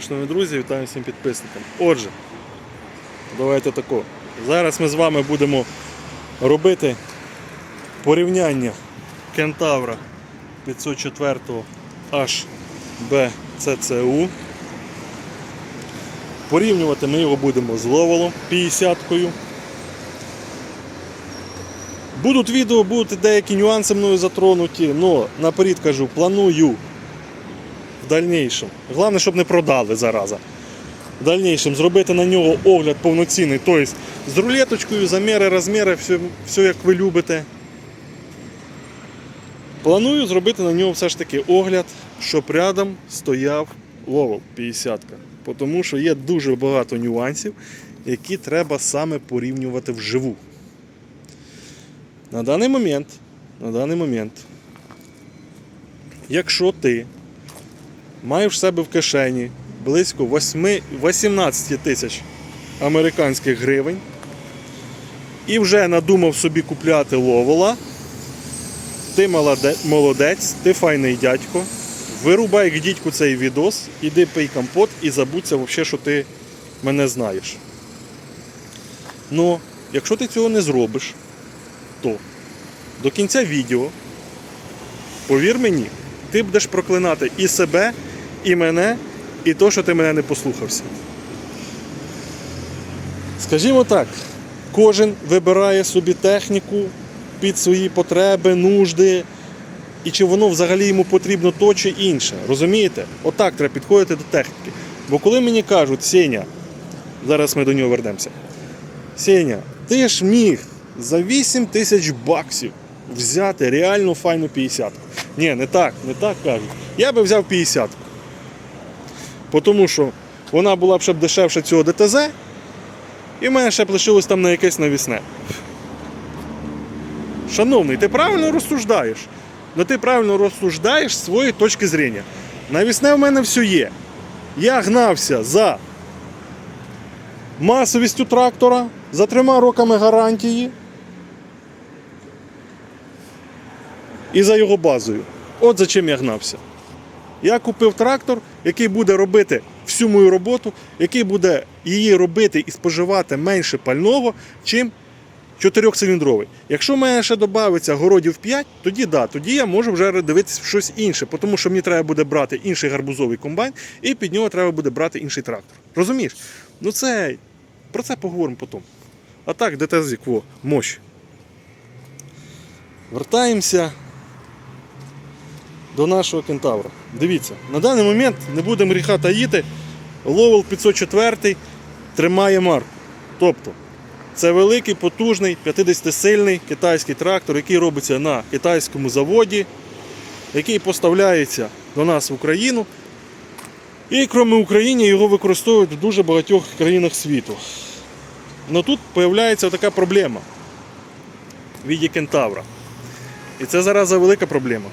Дня, шановні друзі, вітаю всім підписникам. Отже, давайте тако. Зараз ми з вами будемо робити порівняння кентавра 504 HBCCU. Порівнювати ми його будемо з ловолом 50-кою. Будуть відео, будуть деякі нюанси мною затронуті, але наперед кажу, планую в дальнейшем. Головне, щоб не продали зараза. В дальнейшем зробити на нього огляд повноцінний, тобто з рулеточкою, заміри, розміри, все, все як ви любите. Планую зробити на нього все ж таки огляд, щоб рядом стояв ловол 50 Тому що є дуже багато нюансів, які треба саме порівнювати вживу. На даний момент, на даний момент, якщо ти маєш в себе в кишені близько 8, 18 тисяч американських гривень і вже надумав собі купляти ловола, ти молодець, ти файний дядько. Вирубай к дідьку цей відос, іди пий компот і забудься взагалі, що ти мене знаєш. Ну, якщо ти цього не зробиш, то до кінця відео, повір мені, ти будеш проклинати і себе, і мене, і то, що ти мене не послухався. Скажімо так, кожен вибирає собі техніку під свої потреби, нужди, і чи воно взагалі йому потрібно то чи інше. Розумієте? Отак треба підходити до техніки. Бо коли мені кажуть, Сеня, зараз ми до нього вернемося. Сеня, ти ж міг за 8 тисяч баксів взяти реальну файну 50. Ні, не так, не так кажуть. Я би взяв 50. Тому що вона була б ще б дешевше цього ДТЗ, і в мене ще б лишилось там на якесь навісне. Шановний, ти правильно розсуждаєш. Ну ти правильно розсуждаєш з своєї точки зрення. Навісне в мене все є. Я гнався за масовістю трактора, за трьома роками гарантії і за його базою. От за чим я гнався. Я купив трактор, який буде робити всю мою роботу, який буде її робити і споживати менше пального, чим чотирьохциліндровий. Якщо в мене ще додається городів 5, тоді да, тоді я можу вже дивитися щось інше, тому що мені треба буде брати інший гарбузовий комбайн, і під нього треба буде брати інший трактор. Розумієш? Ну це про це поговоримо потім. А так, ДТЗ, во, мощь. Вертаємося до нашого кентавра. Дивіться, на даний момент не будемо гріха таїти. Ловел 504 тримає марку. Тобто, це великий, потужний, 50-сильний китайський трактор, який робиться на китайському заводі, який поставляється до нас в Україну. І крім України його використовують в дуже багатьох країнах світу. Але тут з'являється така проблема в віді кентавра. І це зараз велика проблема.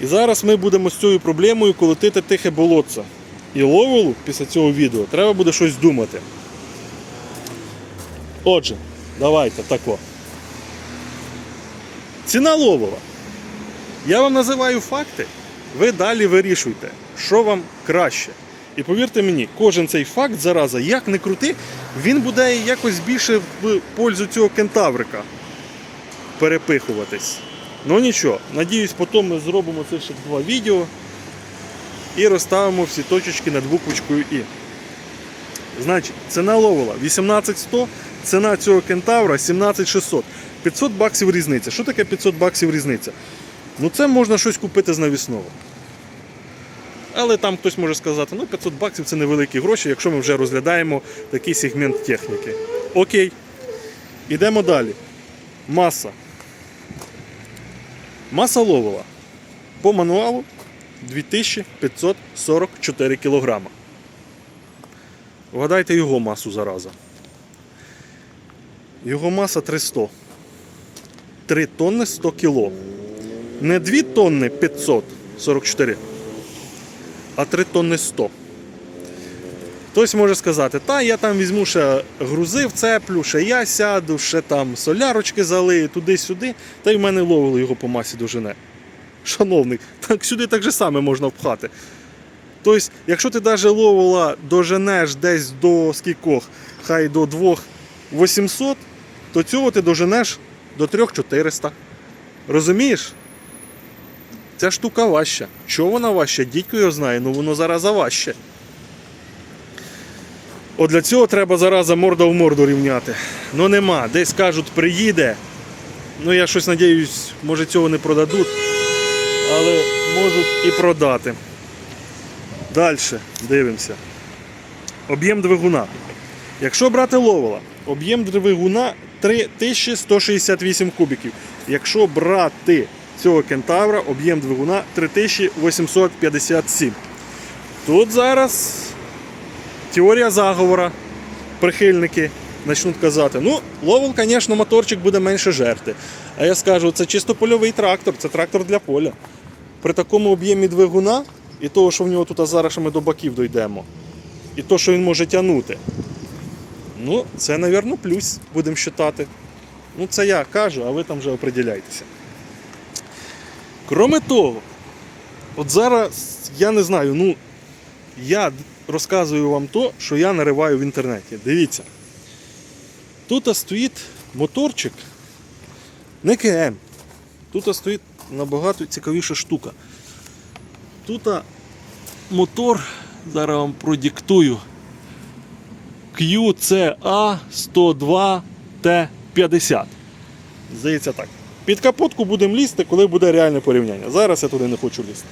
І зараз ми будемо з цією проблемою колотити тихе болотце. І ловелу після цього відео треба буде щось думати. Отже, давайте тако. Ціна ловова. Я вам називаю факти, ви далі вирішуйте, що вам краще. І повірте мені, кожен цей факт зараза, як не крути, він буде якось більше в пользу цього кентаврика перепихуватись. Ну нічого, надіюсь, потім ми зробимо це ще два відео і розставимо всі точечки над буквочкою І. Значить, ціна ловила 18100, ціна цього кентавра 17600. 500 баксів різниця. Що таке 500 баксів різниця? Ну це можна щось купити з навісного. Але там хтось може сказати, ну 500 баксів це невеликі гроші, якщо ми вже розглядаємо такий сегмент техніки. Окей. Ідемо далі. Маса. Маса ловила по мануалу 2544 кг. Вгадайте його масу зараза. Його маса 300. 3 тонни 100 кг. Не 2 тонни 544, а 3 тонни 100. Хтось може сказати, та я там візьму ще грузи вцеплю, ще я сяду, ще там солярочки залию, туди-сюди, та й в мене ловили його по масі дожене. Шановний, так сюди так же саме можна впхати. Тобто, якщо ти навіть ловила доженеш десь до скількох, хай до 2800, то цього ти доженеш до 3400. Розумієш? Ця штука важча. Чого вона важча? Дідько його знає, ну воно зараз важче. От для цього треба зараз морда в морду рівняти. Ну нема. Десь кажуть, приїде. Ну я щось надіюсь, може цього не продадуть, але можуть і продати. Далі дивимося. Об'єм двигуна. Якщо брати ловола, об'єм двигуна 3168 кубіків. Якщо брати цього кентавра, об'єм двигуна 3857. Тут зараз теорія заговора. Прихильники почнуть казати, ну, ловол, звісно, моторчик буде менше жерти. А я скажу, це чисто польовий трактор, це трактор для поля. При такому об'ємі двигуна і того, що в нього тут а зараз ми до баків дійдемо, і то, що він може тягнути. Ну, це, мабуть, плюс, будемо вважати. Ну, це я кажу, а ви там вже определяйтеся. Кроме того, от зараз я не знаю, ну я розказую вам то, що я нариваю в інтернеті. Дивіться. Тут стоїть моторчик не КМ. Тут стоїть набагато цікавіша штука. Тут мотор, зараз вам продиктую. QCA 102T50. Здається так. Під капотку будемо лізти, коли буде реальне порівняння. Зараз я туди не хочу лізти.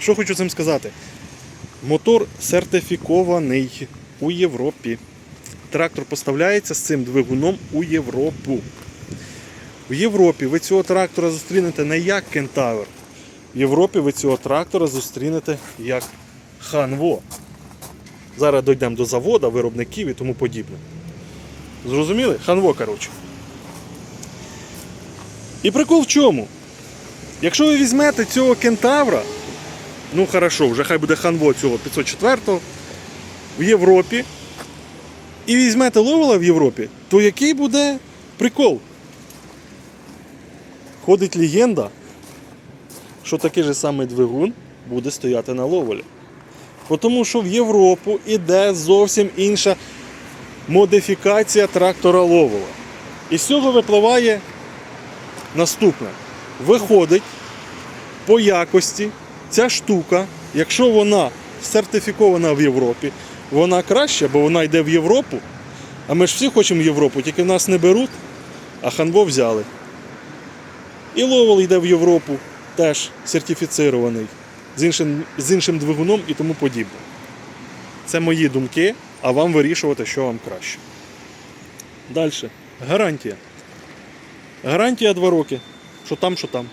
Що хочу цим сказати? Мотор сертифікований у Європі. Трактор поставляється з цим двигуном у Європу. В Європі ви цього трактора зустрінете не як кентавр. В Європі ви цього трактора зустрінете як ханво. Зараз дійдемо до заводу, виробників і тому подібне. Зрозуміли? Ханво, коротше. І прикол в чому? Якщо ви візьмете цього кентавра, ну хорошо, вже хай буде ханво цього 504-го в Європі, і візьмете ловела в Європі, то який буде прикол? Ходить легенда, що такий же самий двигун буде стояти на ловолі. Тому що в Європу іде зовсім інша модифікація трактора ловола. І з цього випливає наступне. Виходить по якості ця штука, якщо вона сертифікована в Європі, вона краща, бо вона йде в Європу. А ми ж всі хочемо Європу, тільки нас не беруть, а ханво взяли. І ловол йде в Європу, теж сертифіцирований, з іншим, з іншим двигуном і тому подібне. Це мої думки, а вам вирішувати, що вам краще. Далі. Гарантія. Гарантія 2 роки. Що там, що там.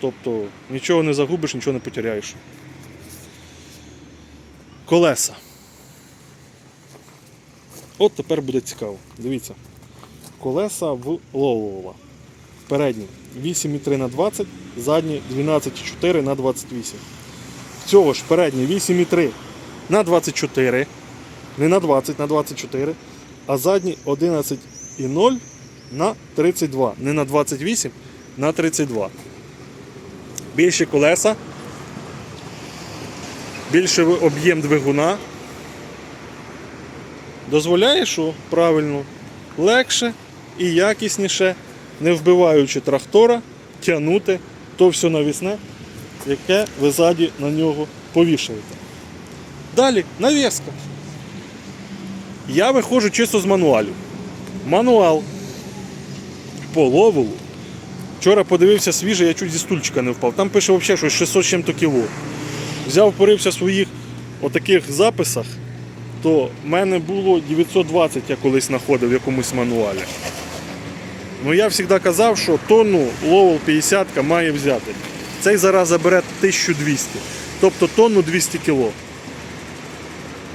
Тобто нічого не загубиш, нічого не потеряєш. Колеса. От тепер буде цікаво. Дивіться. Колеса в Лолова. Передні 8,3 на 20, задні 12,4 на 28. В цього ж передні 8,3 на 24. Не на 20, на 24. А задні 11,0 на 32. Не на 28, на 32. Більші колеса. Більший об'єм двигуна. Дозволяє, що правильно, легше і якісніше, не вбиваючи трактора, тягнути то все навісне, яке ви ззаді на нього повішаєте. Далі навіска. Я виходжу чисто з мануалів. Мануал по ловолу. Вчора подивився свіжий, я чуть зі стульчика не впав. Там пише взагалі, що 600 з чим-то кіло. Взяв, порився в своїх отаких записах, то в мене було 920, я колись знаходив в якомусь мануалі. Ну я завжди казав, що тонну ловол 50 має взяти. Цей зараз забере 1200, тобто тонну 200 кг.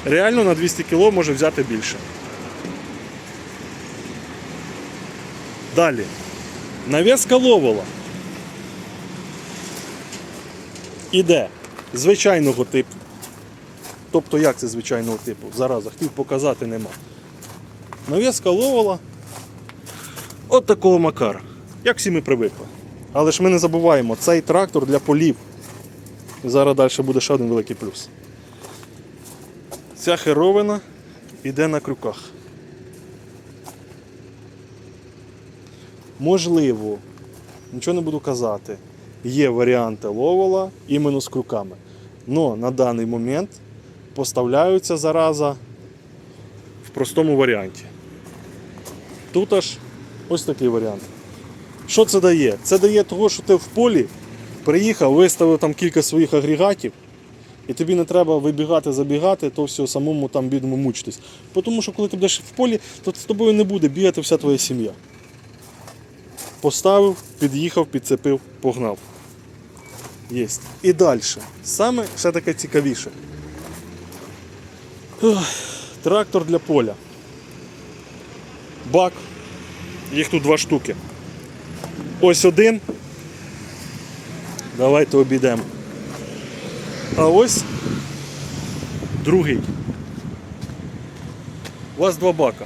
Реально на 200 кг може взяти більше. Далі. Нав'язка ловола. Іде звичайного типу. Тобто як це звичайного типу? Зараз хотів показати нема. Нав'язка ловола от такого макара. Як всі ми привикли. Але ж ми не забуваємо, цей трактор для полів. Зараз далі буде ще один великий плюс. Ця херовина йде на крюках. Можливо, нічого не буду казати, є варіанти ловола іменно з крюками. Но на даний момент поставляються зараза в простому варіанті. Тут аж ось такий варіант. Що це дає? Це дає того, що ти в полі приїхав, виставив там кілька своїх агрегатів, і тобі не треба вибігати, забігати, то все самому там бідному мучитись. Тому що коли ти будеш в полі, то з тобою не буде бігати вся твоя сім'я. Поставив, під'їхав, підцепив, погнав. Єсть. І далі. Саме все таке цікавіше. Трактор для поля. Бак. Їх тут два штуки. Ось один. Давайте обійдемо. А ось другий. У вас два бака.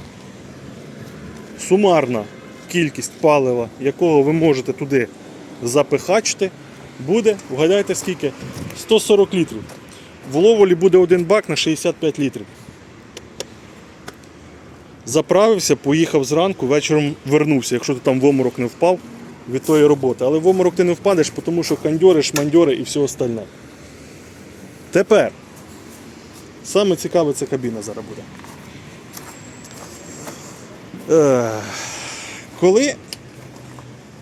Сумарна кількість палива, якого ви можете туди запихачити, буде, вгадайте скільки? 140 літрів. В ловолі буде один бак на 65 літрів. Заправився, поїхав зранку, вечором вернувся, якщо ти там в оморок не впав від тої роботи. Але в оморок ти не впадеш, тому що кандьори, шмандьори і все остальне. Тепер саме цікаве це кабіна зараз буде. Ех, коли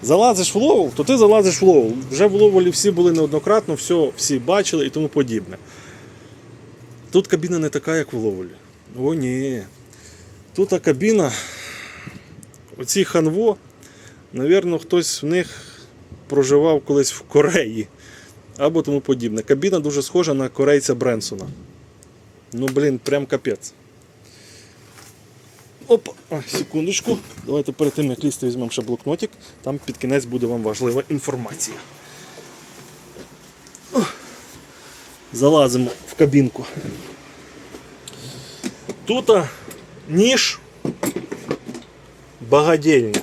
залазиш в ловол, то ти залазиш в ловол. Вже в ловолі всі були неоднократно, все, всі бачили і тому подібне. Тут кабіна не така, як в ловолі. О, ні. Тут а кабіна, оці ханво, навірно, хтось в них проживав колись в Кореї або тому подібне. Кабіна дуже схожа на корейця Бренсона. Ну, блін, прям капець. Оп, секундочку. Давайте перед тим, як лізти, візьмемо ще блокнотик. Там під кінець буде вам важлива інформація. Залазимо в кабінку. Тут ніж багадільня.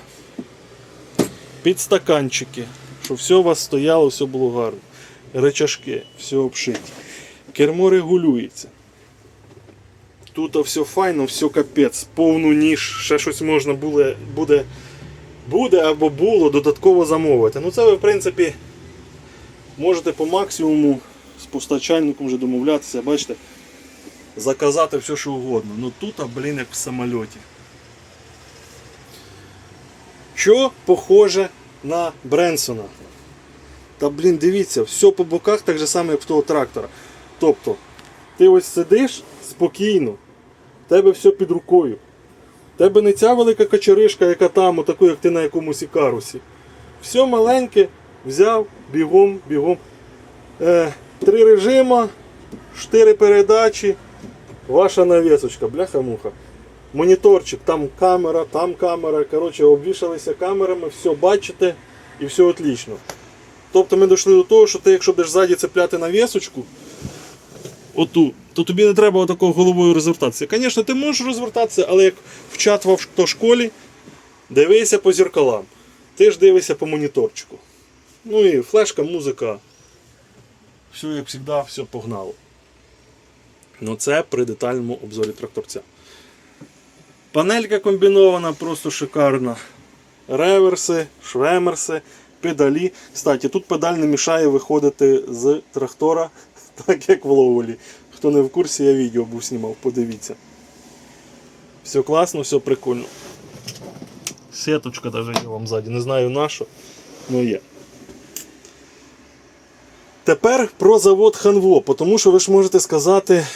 Підстаканчики, щоб все у вас стояло, все було гарно. Речашки, все обшиті. Кермо регулюється. Тут все файно, все капець, повну ніж, ще щось можна буде, буде, буде або було додатково замовити. Ну це ви, в принципі, можете по максимуму з постачальником вже домовлятися, бачите, заказати все, що угодно. Ну тут, а, блін, як в самольоті. Що похоже на Бренсона? Та блін, дивіться, все по боках так же само, як в того трактора. Тобто, ти ось сидиш спокійно, в тебе все під рукою. Тебе не ця велика качаришка, яка там, отаку, як ти на якомусь ікарусі. Все маленьке, взяв, бігом, бігом. Е, три режима, чотири передачі, ваша навісочка, бляха-муха. Моніторчик, там камера, там камера. Коротше, обвішалися камерами, все бачите і все отлично. Тобто ми дійшли до того, що ти, якщо будеш ззаді цепляти навісочку, оту, то тобі не треба отакого головою розвертатися. Звісно, ти можеш розвертатися, але як вчат в автошколі, дивися по зеркалам. Ти ж дивишся по моніторчику. Ну і флешка, музика. Все, як завжди, все погнало. Ну це при детальному обзорі тракторця. Панелька комбінована, просто шикарна. Реверси, швемерси, педалі. Кстати, тут педаль не мішає виходити з трактора, так як в ловолі. Хто не в курсі, я відео був знімав, подивіться. Все класно, все прикольно. Сеточка навіть є вам ззаді, не знаю на що, але є. Тепер про завод Ханво, тому що ви ж можете сказати,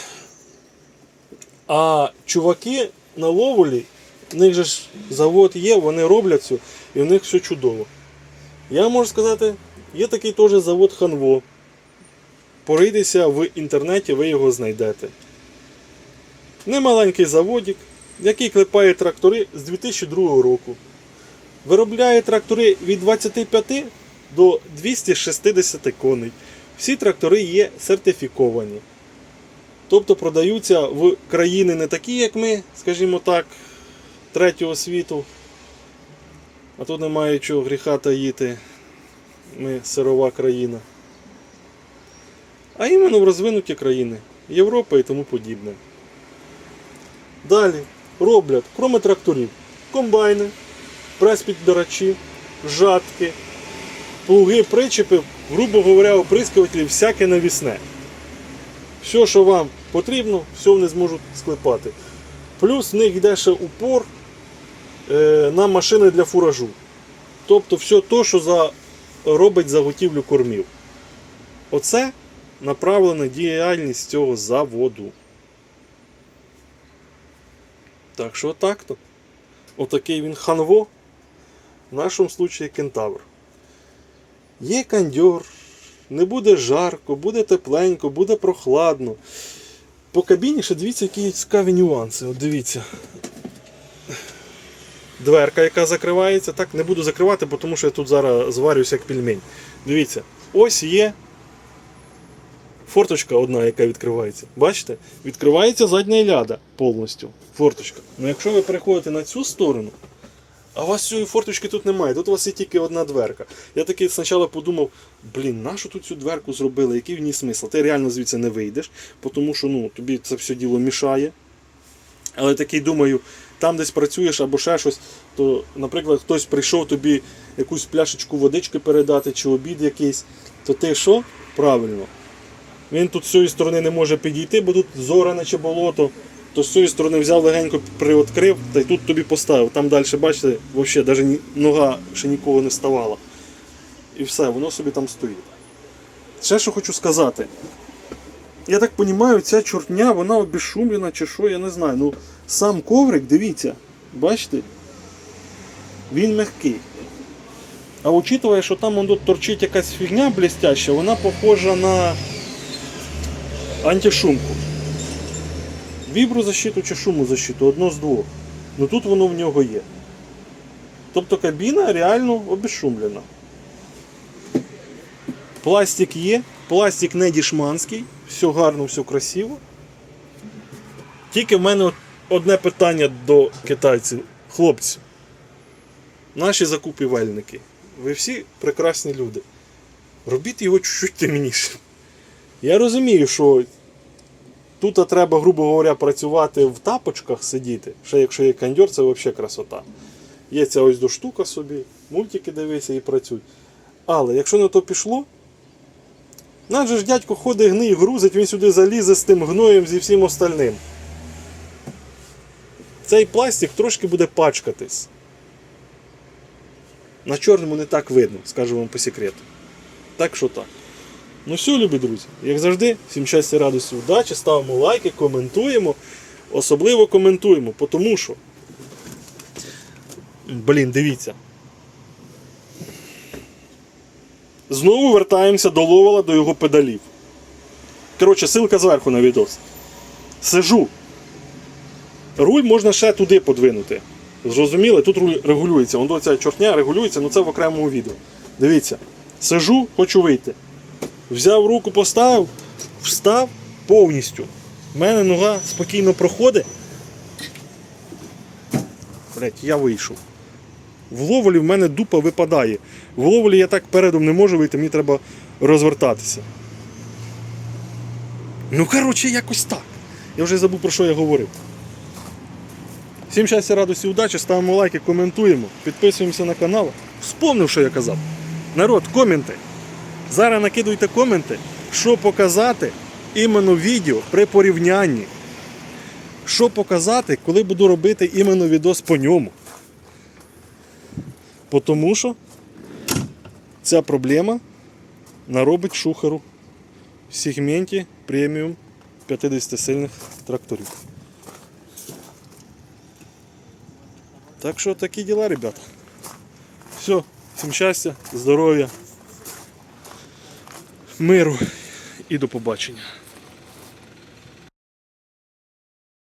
а чуваки на ловолі, в них же ж завод є, вони роблять все, і в них все чудово. Я можу сказати, є такий теж завод Ханво. Порийдеся в інтернеті, ви його знайдете. Немаленький заводик, який клепає трактори з 2002 року. Виробляє трактори від 25 до 260 коней. Всі трактори є сертифіковані. Тобто продаються в країни не такі, як ми, скажімо так, третього світу. А тут немає чого гріха таїти. ми сирова країна. А іменно в розвинуті країни Європа і тому подібне. Далі роблять, кроме тракторів, комбайни, прес-підбирачі, жатки, плуги, причепи, грубо говоря, оприскувателі, всяке навісне. Все, що вам потрібно, все вони зможуть склепати. Плюс в них йде ще упор е, на машини для фуражу. Тобто все те, що за, робить заготівлю кормів. Оце направлена діяльність цього заводу. Так що так-то. Отакий він ханво. В нашому случаї кентавр. Є кондьор, не буде жарко, буде тепленько, буде прохладно. По кабіні ще дивіться, які цікаві нюанси. От дивіться. Дверка, яка закривається. Так, не буду закривати, тому що я тут зараз зварюся як пельмень. Дивіться, ось є форточка одна, яка відкривається. Бачите? Відкривається задня ляда повністю. Форточка. Ну якщо ви переходите на цю сторону, а у вас цієї форточки тут немає, тут у вас є тільки одна дверка. Я такий спочатку подумав, блін, нащо тут цю дверку зробили, який в ній смисл? Ти реально звідси не вийдеш, тому що ну, тобі це все діло мішає. Але такий думаю, там десь працюєш або ще щось, то, наприклад, хтось прийшов тобі якусь пляшечку водички передати чи обід якийсь, то ти що? Правильно. Він тут з цієї сторони не може підійти, бо тут зоране чи болото. То з цієї сторони взяв легенько приоткрив та й тут тобі поставив. Там далі, бачите, взагалі навіть нога ще нікого не ставала. І все, воно собі там стоїть. Ще що хочу сказати. Я так розумію, ця чортня, вона обезшумлена чи що, я не знаю. Ну, сам коврик, дивіться, бачите? Він м'який. А учитывая, що там он тут торчить якась фігня блестяща, вона похожа на антишумку. Віброзащиту чи шумозащиту, одно з двох. Ну тут воно в нього є. Тобто кабіна реально обезшумлена. Пластик є, пластик не дішманський, все гарно, все красиво. Тільки в мене одне питання до китайців. Хлопці, наші закупівельники, ви всі прекрасні люди. Робіть його чуть-чуть темнішим. Я розумію, що тут треба, грубо говоря, працювати в тапочках сидіти. Ще якщо є кондьор, це взагалі красота. Є ця ось до штука собі, мультики дивися і працюй. Але якщо на то пішло, наш ж дядько ходить гний, грузить, він сюди залізе з тим гноєм зі всім остальним. Цей пластик трошки буде пачкатись. На чорному не так видно, скажу вам по секрету. Так що так. Ну все, любі друзі, як завжди, всім щастя, радості, удачі, ставимо лайки, коментуємо. Особливо коментуємо, тому що. Блін, дивіться. Знову вертаємося до ловела, до його педалів. Коротше, ссылка зверху на відос. Сижу. Руль можна ще туди подвинути. Зрозуміли? Тут руль регулюється. Воно ця чортня регулюється, але це в окремому відео. Дивіться. Сижу, хочу вийти. Взяв руку, поставив, встав повністю. У мене нога спокійно проходить. Блять, я вийшов. В ловолі в мене дупа випадає. В ловолі я так передом не можу вийти, мені треба розвертатися. Ну, коротше, якось так. Я вже забув про що я говорив. Всім щастя, радості, удачі, ставимо лайки, коментуємо, підписуємося на канал. Вспомнив, що я казав. Народ, коменти. Зараз накидуйте коменти, що показати іменно відео при порівнянні. Що показати, коли буду робити іменно відос по ньому. Тому що ця проблема наробить шухеру в сегменті преміум 50 сильних тракторів. Так що такі діла, ребята. Все, всім щастя, здоров'я, миру і до побачення.